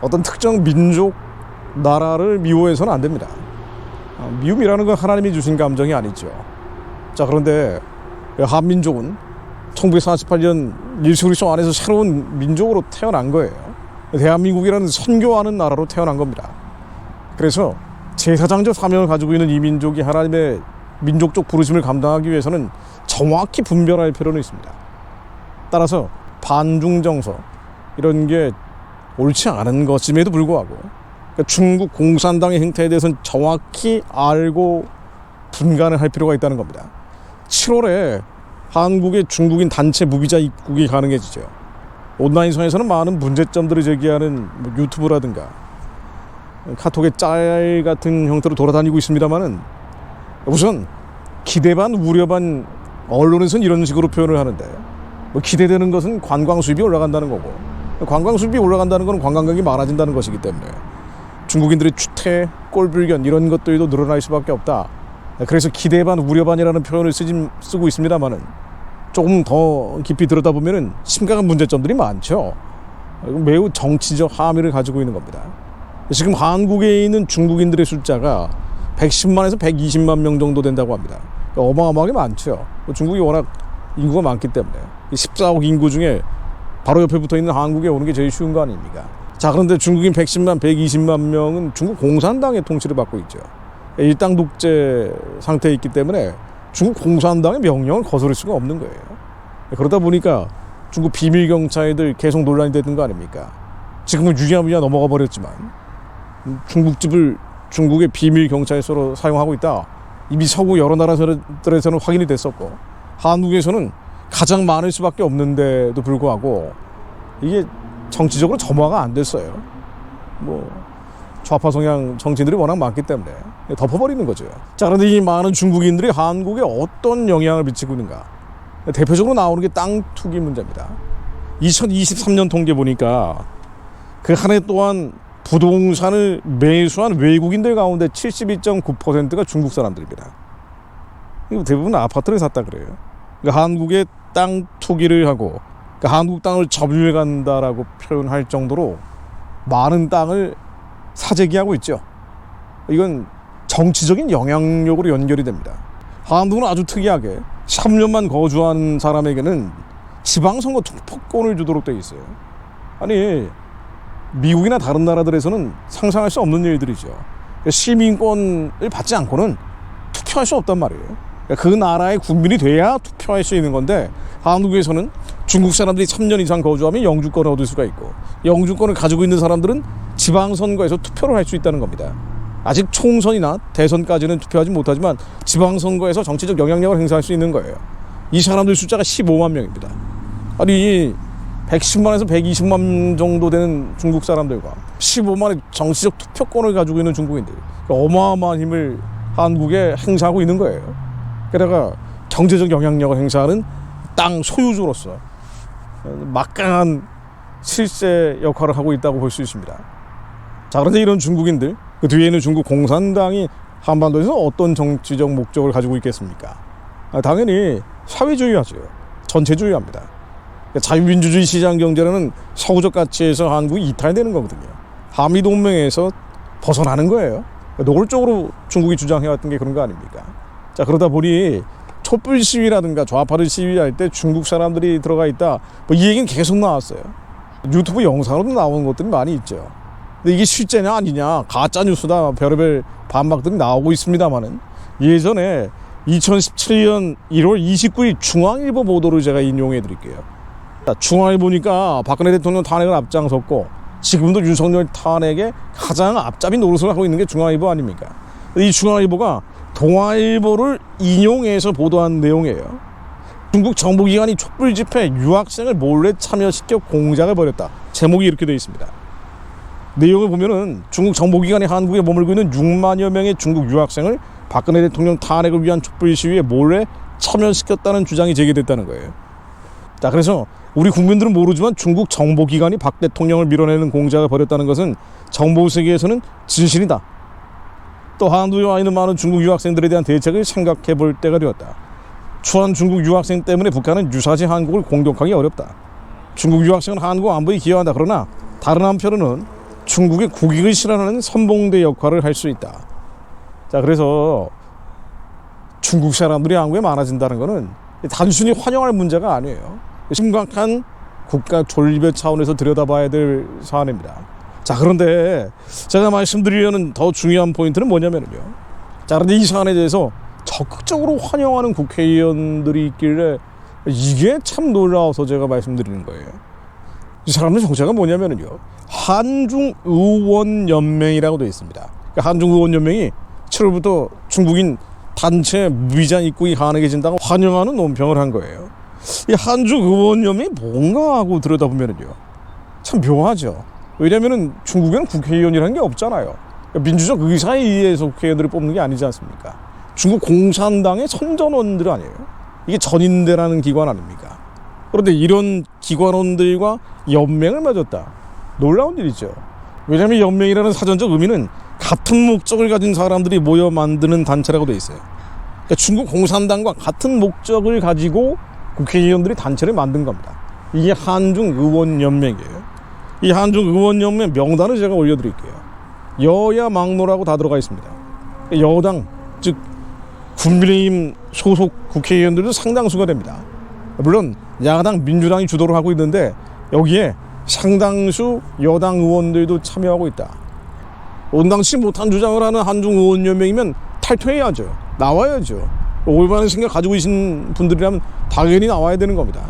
어떤 특정 민족 나라를 미워해서는 안 됩니다. 아, 미움이라는 건 하나님이 주신 감정이 아니죠. 자 그런데 한민족은 1948년 예수 그리스도 안에서 새로운 민족으로 태어난 거예요. 대한민국이라는 선교하는 나라로 태어난 겁니다. 그래서 제사장적 사명을 가지고 있는 이 민족이 하나님의 민족적 부르심을 감당하기 위해서는 정확히 분별할 필요는 있습니다. 따라서 반중 정서 이런 게 옳지 않은 것임에도 불구하고 그러니까 중국 공산당의 행태에 대해서는 정확히 알고 분간을 할 필요가 있다는 겁니다. 7월에 한국의 중국인 단체 무비자 입국이 가능해지죠. 온라인상에서는 많은 문제점들을 제기하는 뭐 유튜브라든가 카톡의 짤 같은 형태로 돌아다니고 있습니다만은 우선 기대 반 우려 반 언론에서는 이런 식으로 표현을 하는데 뭐 기대되는 것은 관광 수입이 올라간다는 거고 관광 수입이 올라간다는 것은 관광객이 많아진다는 것이기 때문에 중국인들의 추태, 꼴불견 이런 것들도 늘어날 수밖에 없다. 그래서 기대 반 우려 반이라는 표현을 쓰진, 쓰고 있습니다만은 조금 더 깊이 들여다 보면은 심각한 문제점들이 많죠. 매우 정치적 함의를 가지고 있는 겁니다. 지금 한국에 있는 중국인들의 숫자가 110만에서 120만 명 정도 된다고 합니다. 어마어마하게 많죠. 중국이 워낙 인구가 많기 때문에 14억 인구 중에 바로 옆에 붙어 있는 한국에 오는 게 제일 쉬운 거 아닙니까? 자 그런데 중국인 110만, 120만 명은 중국 공산당의 통치를 받고 있죠. 일당 독재 상태에 있기 때문에 중국 공산당의 명령을 거스를 수가 없는 거예요. 그러다 보니까 중국 비밀 경찰들 계속 논란이 되는 거 아닙니까? 지금은 유야무야 넘어가 버렸지만 중국집을 중국의 비밀 경찰서로 사용하고 있다. 이미 서구 여러 나라들에서는 확인이 됐었고 한국에서는 가장 많을 수밖에 없는데도 불구하고 이게 정치적으로 점화가 안 됐어요. 뭐 좌파 성향 정치인들이 워낙 많기 때문에 덮어버리는 거죠. 자, 그런데 이 많은 중국인들이 한국에 어떤 영향을 미치고 있는가? 대표적으로 나오는 게 땅 투기 문제입니다. 2023년 통계 보니까 그 한해 동안 부동산을 매수한 외국인들 가운데 72.9%가 중국 사람들입니다. 이거 대부분 아파트를 샀다 그래요. 그러니까 한국에 땅 투기를 하고 그러니까 한국 땅을 점유해 간다라고 표현할 정도로 많은 땅을 사재기하고 있죠. 이건 정치적인 영향력으로 연결이 됩니다. 한국은 아주 특이하게 3년만 거주한 사람에게는 지방선거 투표권을 주도록 되어 있어요. 아니 미국이나 다른 나라들에서는 상상할 수 없는 일들이죠. 그러니까 시민권을 받지 않고는 투표할 수 없단 말이에요. 그러니까 그 나라의 국민이 돼야 투표할 수 있는 건데 한국에서는 중국 사람들이 3년 이상 거주하면 영주권을 얻을 수가 있고 영주권을 가지고 있는 사람들은 지방선거에서 투표를 할 수 있다는 겁니다. 아직 총선이나 대선까지는 투표하지 못하지만 지방선거에서 정치적 영향력을 행사할 수 있는 거예요. 이 사람들 숫자가 15만 명입니다. 아니 110만에서 120만 정도 되는 중국 사람들과 15만의 정치적 투표권을 가지고 있는 중국인들 어마어마한 힘을 한국에 행사하고 있는 거예요. 게다가 경제적 영향력을 행사하는 땅 소유주로서 막강한 실세 역할을 하고 있다고 볼 수 있습니다. 자 그런데 이런 중국인들 그 뒤에는 중국 공산당이 한반도에서 어떤 정치적 목적을 가지고 있겠습니까? 아, 당연히 사회주의하죠. 전체주의합니다. 그러니까 자유민주주의 시장 경제라는 서구적 가치에서 한국이 이탈되는 거거든요. 한미 동맹에서 벗어나는 거예요. 그러니까 노골적으로 중국이 주장해왔던 게 그런 거 아닙니까? 자 그러다 보니 촛불 시위라든가 좌파를 시위할 때 중국 사람들이 들어가 있다. 뭐 이 얘기는 계속 나왔어요. 유튜브 영상으로도 나오는 것들이 많이 있죠. 근데 이게 실제냐 아니냐 가짜 뉴스다 별의별 반박들이 나오고 있습니다만은 예전에 2017년 1월 29일 중앙일보 보도를 제가 인용해 드릴게요. 중앙일보니까 박근혜 대통령 탄핵을 앞장섰고 지금도 윤석열 탄핵에 가장 앞잡이 노릇을 하고 있는 게 중앙일보 아닙니까? 이 중앙일보가 동아일보를 인용해서 보도한 내용이에요. 중국 정보기관이 촛불 집회 유학생을 몰래 참여시켜 공작을 벌였다. 제목이 이렇게 되어 있습니다. 내용을 보면은 중국 정보기관이 한국에 머물고 있는 6만여 명의 중국 유학생을 박근혜 대통령 탄핵을 위한 촛불 시위에 몰래 참여시켰다는 주장이 제기됐다는 거예요. 자, 그래서 우리 국민들은 모르지만 중국 정보기관이 박 대통령을 밀어내는 공작을 벌였다는 것은 정보 세계에서는 진실이다. 또와 있는 많은 중국 유학생들에 대한 대책을 생각해 볼 때가 되었다. 추한 중국 유학생 때문에 북한은 유사시 한국을 공격하기 어렵다. 중국 유학생은 한국 안보에 기여한다. 그러나 다른 한편으로는 중국의 국익을 실현하는 선봉대 역할을 할 수 있다. 자, 그래서 중국 사람들이 한국에 많아진다는 것은 단순히 환영할 문제가 아니에요. 심각한 국가 존립의 차원에서 들여다봐야 될 사안입니다. 자, 그런데 제가 말씀드리려는 더 중요한 포인트는 뭐냐면요. 자, 그런데 이 사안에 대해서 적극적으로 환영하는 국회의원들이 있길래 이게 참 놀라워서 제가 말씀드리는 거예요. 이 사람들 정체가 뭐냐면요. 한중 의원 연맹이라고 되어 있습니다. 그러니까 한중 의원 연맹이 7월부터 중국인 단체 무비자 입국이 가능해 진다고 환영하는 논평을 한 거예요. 이 한중 의원 연맹이 뭔가 하고 들여다보면요. 참 묘하죠. 왜냐면은 중국에는 국회의원이라는 게 없잖아요. 민주적 의사에 의해서 국회의원들을 뽑는 게 아니지 않습니까? 중국 공산당의 선전원들 아니에요. 이게 전인대라는 기관 아닙니까? 그런데 이런 기관원들과 연맹을 맺었다. 놀라운 일이죠. 왜냐하면 연맹이라는 사전적 의미는 같은 목적을 가진 사람들이 모여 만드는 단체라고 돼 있어요. 그러니까 중국 공산당과 같은 목적을 가지고 국회의원들이 단체를 만든 겁니다. 이게 한중 의원 연맹이에요. 이 한중 의원 연맹 명단을 제가 올려드릴게요. 여야 막노라고 다 들어가 있습니다. 여당 즉 국민의힘 소속 국회의원들도 상당수가 됩니다. 물론 야당 민주당이 주도를 하고 있는데 여기에 상당수 여당 의원들도 참여하고 있다. 온당치 못한 주장을 하는 한중 의원 연맹이면 탈퇴해야죠. 나와야죠. 올바른 생각 가지고 계신 분들이라면 당연히 나와야 되는 겁니다.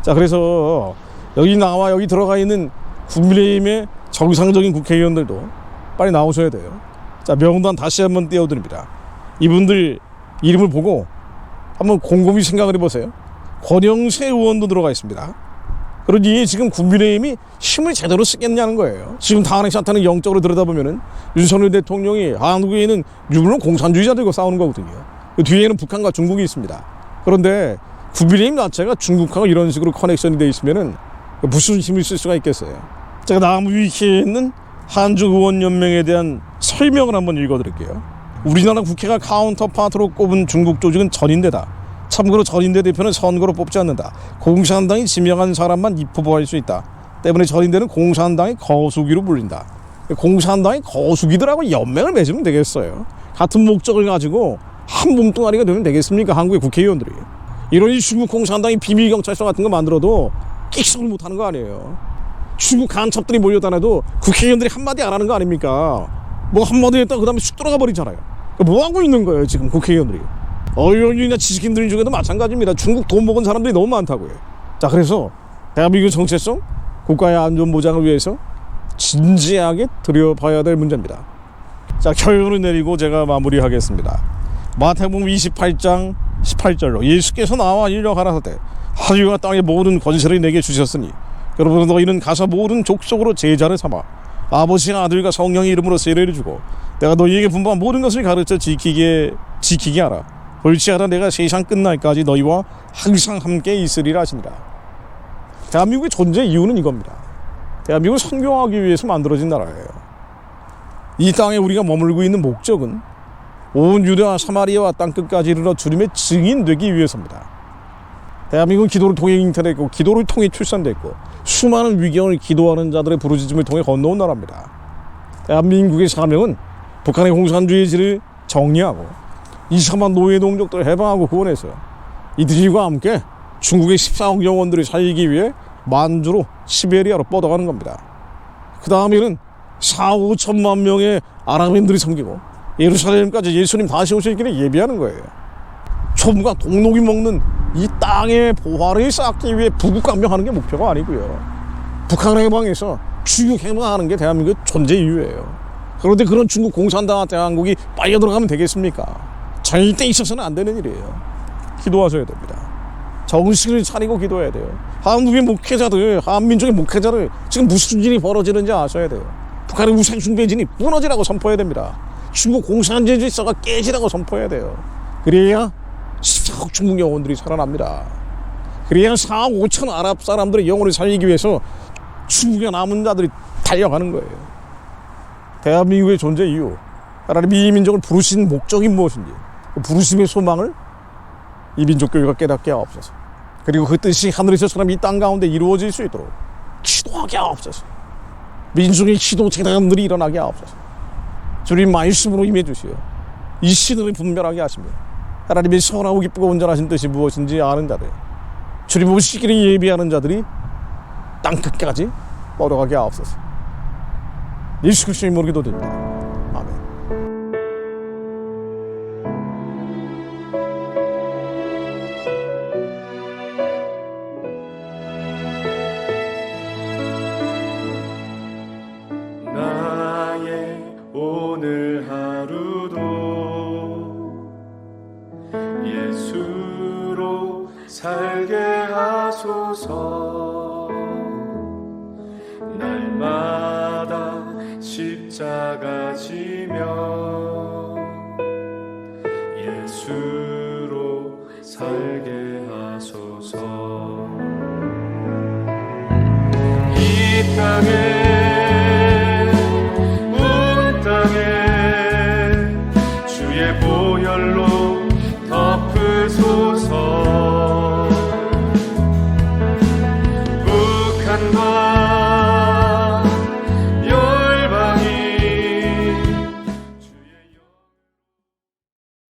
자, 그래서 여기 나와 여기 들어가 있는 국민의힘의 정상적인 국회의원들도 빨리 나오셔야 돼요. 자, 명단 다시 한번 띄워드립니다. 이분들 이름을 보고 한번 곰곰이 생각을 해보세요. 권영세 의원도 들어가 있습니다. 그러니 지금 국민의힘이 힘을 제대로 쓰겠냐는 거예요. 지금 탄핵 사태는 영적으로 들여다보면은 윤석열 대통령이 한국에 있는 물론 공산주의자들과 싸우는 거거든요. 그 뒤에는 북한과 중국이 있습니다. 그런데 국민의힘 자체가 중국하고 이런 식으로 커넥션이 돼 있으면은 무슨 힘을 쓸 수가 있겠어요. 제가 나무 위키에 있는 한중 의원 연맹에 대한 설명을 한번 읽어드릴게요. 우리나라 국회가 카운터파트로 꼽은 중국 조직은 전인대다. 참고로 전인대 대표는 선거로 뽑지 않는다. 공산당이 지명한 사람만 입후보할 수 있다. 때문에 전인대는 공산당의 거수기로 불린다. 공산당의 거수기들하고 연맹을 맺으면 되겠어요. 같은 목적을 가지고 한 몸뚱아리가 되면 되겠습니까? 한국의 국회의원들이. 이러니 중국 공산당이 비밀경찰서 같은 거 만들어도 끼석을 못하는 거 아니에요. 중국 간첩들이 몰려다녀도 국회의원들이 한마디 안 하는 거 아닙니까? 뭐 한마디 했다 그 다음에 쑥 들어가 버리잖아요. 뭐 하고 있는 거예요 지금 국회의원들이. 언론이나 지식인들 중에도 마찬가지입니다. 중국 돈 먹은 사람들이 너무 많다고요. 자 그래서 대한민국 정체성, 국가의 안전 보장을 위해서 진지하게 들여봐야 될 문제입니다. 자 결론을 내리고 제가 마무리하겠습니다. 마태복음 28장 18절로 예수께서 나와 인력 가라사대 하늘과 땅의 모든 권세를 내게 주셨으니 여러분 너희는 가서 모든 족속으로 제자를 삼아 아버지와 아들과 성령의 이름으로 세례를 주고 내가 너희에게 분부한 모든 것을 가르쳐 지키게 지키게 하라. 않아 내가 세상 끝날까지 너희와 항상 함께 있으리라 하십니다. 대한민국의 존재 이유는 이겁니다. 대한민국을 선교하기 위해서 만들어진 나라예요. 이 땅에 우리가 머물고 있는 목적은 온 유대와 사마리아와 땅끝까지 이르러 주님의 증인 되기 위해서입니다 대한민국은 기도를 통해 잉태됐고 기도를 통해 출산됐고 수많은 위경을 기도하는 자들의 부르짖음을 통해 건너온 나라입니다. 대한민국의 사명은 북한의 공산주의지를 정리하고 24만 노예 동족들을 해방하고 구원해서 이들과 함께 중국의 14억 영혼들이 살기 위해 만주로 시베리아로 뻗어가는 겁니다. 그 다음에는 4, 5천만 명의 아랍인들이 섬기고 예루살렘까지 예수님 다시 오실 길에 예비하는 거예요. 솜과 동록이 먹는 이 땅의 보화를 쌓기 위해 부국강명하는 게 목표가 아니고요. 북한 해방에서 주육 해방하는 게 대한민국 존재 이유예요. 그런데 그런 중국 공산당한테 한국이 빨려 들어가면 되겠습니까? 절대 있어서는 안 되는 일이에요. 기도하셔야 됩니다. 정신을 차리고 기도해야 돼요. 한국의 목회자들, 한민족의 목회자들 지금 무슨 일이 벌어지는지 아셔야 돼요. 북한의 우상 숭배진이 무너지라고 선포해야 됩니다. 중국 공산주의 질서가 깨지라고 선포해야 돼요. 그래야 14억 중국 영혼들이 살아납니다. 그래야 4억 5천 아랍 사람들의 영혼을 살리기 위해서 중국에 남은 자들이 달려가는 거예요. 대한민국의 존재 이유, 하나님 이 민족을 부르신 목적이 무엇인지, 그 부르심의 소망을 이 민족 교회가 깨닫게 하옵소서. 그리고 그 뜻이 하늘에서처럼 이 땅 가운데 이루어질 수 있도록 기도하게 하옵소서. 민중의 시도 재단들이 일어나게 하옵소서. 주님 말씀으로 임해 주시어 이 신을 분별하게 하시며 하나님의 선하고 기쁘고 온전하신 뜻이 무엇인지 아는 자들 주님 오시기를 예비하는 자들이 땅 끝까지 뻗어가게 하옵소서. 예수 그리스도의 이름으로 기도드립니다. 아멘. 살게 하소서. 날마다 십자가 지며 예수로 살게 하소서. 이 땅에